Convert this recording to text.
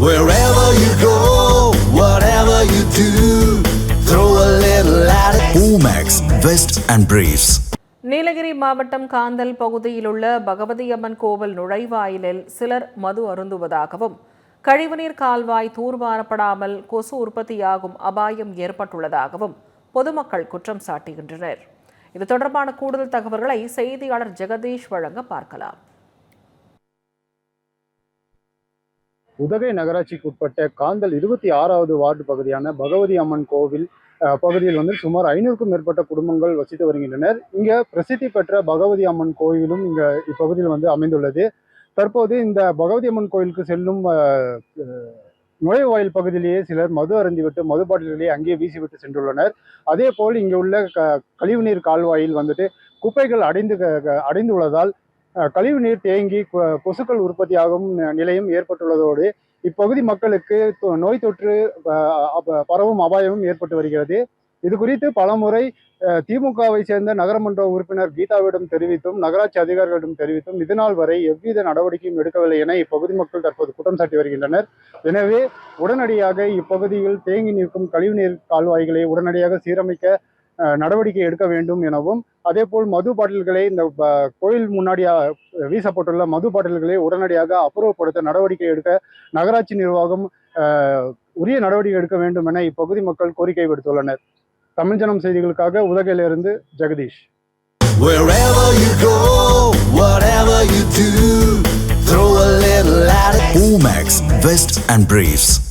Wherever you go, whatever you do, throw a little at it. Omax, Vest and Briefs. Nilgiri மாவட்டம் காந்தல் பகுதியில் உள்ள பகவதி அம்மன் கோவில் நுழைவாயிலில் சிலர் மது அருந்துவதாகவும் கழிவுநீர் கால்வாய் தூர்வாரப்படாமல் கொசு உற்பத்தியாகும் அபாயம் ஏற்பட்டுள்ளதாகவும் பொதுமக்கள் குற்றம் சாட்டுகின்றனர் இது தொடர்பான கூடுதல் தகவல்களை செய்தியாளர் ஜெகதீஷ் வழங்க பார்க்கலாம் உதகை நகராட்சிக்கு உட்பட்ட காந்தல் இருபத்தி ஆறாவது வார்டு பகுதியான பகவதி அம்மன் கோவில் பகுதியில் வந்து சுமார் ஐநூறுக்கும் மேற்பட்ட குடும்பங்கள் வசித்து வருகின்றனர். இங்கே பிரசித்தி பெற்ற பகவதி அம்மன் கோவிலும் இங்கே இப்பகுதியில் வந்து அமைந்துள்ளது. தற்போது இந்த பகவதி அம்மன் கோயிலுக்கு செல்லும் நுழைவாயில் பகுதியிலேயே சிலர் மது அருந்திவிட்டு மது பாட்டில்களை அங்கேயே வீசிவிட்டு சென்றுள்ளனர். அதே போல் இங்கே உள்ள க கழிவுநீர் கால்வாயில் வந்துட்டு குப்பைகள் அடைந்து க- க- அடைந்துள்ளதால் கழிவு கழிவுநீர் தேங்கி கொ- கொசுக்கள் உற்பத்தியாகும் ந- நிலையும் ஏற்பட்டுள்ளதோடு இப்பகுதி மக்களுக்கு தொ- நோய் தொற்று பரவும் அபாயமும் ஏற்பட்டு வருகிறது. இது குறித்து பலமுறை திமுகவை சேர்ந்த நகரமன்ற உறுப்பினர் கீதாவிடம் தெரிவித்தும் நகராட்சி அதிகாரிகளிடம் தெரிவித்தும் இதுநாள் வரை எவ்வித நடவடிக்கையும் எடுக்கவில்லை என இப்பகுதி மக்கள் தற்போது குற்றம் சாட்டி வருகின்றனர். எனவே உடனடியாக இப்பகுதியில் தேங்கி நிற்கும் கழிவுநீர் கால்வாய்களை உடனடியாக சீரமைக்க நடவடிக்கை எடுக்க வேண்டும் எனவும் அதேபோல் மது பாட்டில்களை இந்த கோயில் முன்னாடி அஹ், வீசப்பட்டுள்ள மது பாட்டில்களை உடனடியாக அப்புறப்படுத்த நடவடிக்கை எடுக்க நகராட்சி நிர்வாகம் உரிய நடவடிக்கை எடுக்க வேண்டும் என இப்பகுதி மக்கள் கோரிக்கை விடுத்துள்ளனர் தமிழ் ஜனம் செய்திகளுக்காக உதகையிலிருந்து Jagadish. Omax, Vest and Briefs.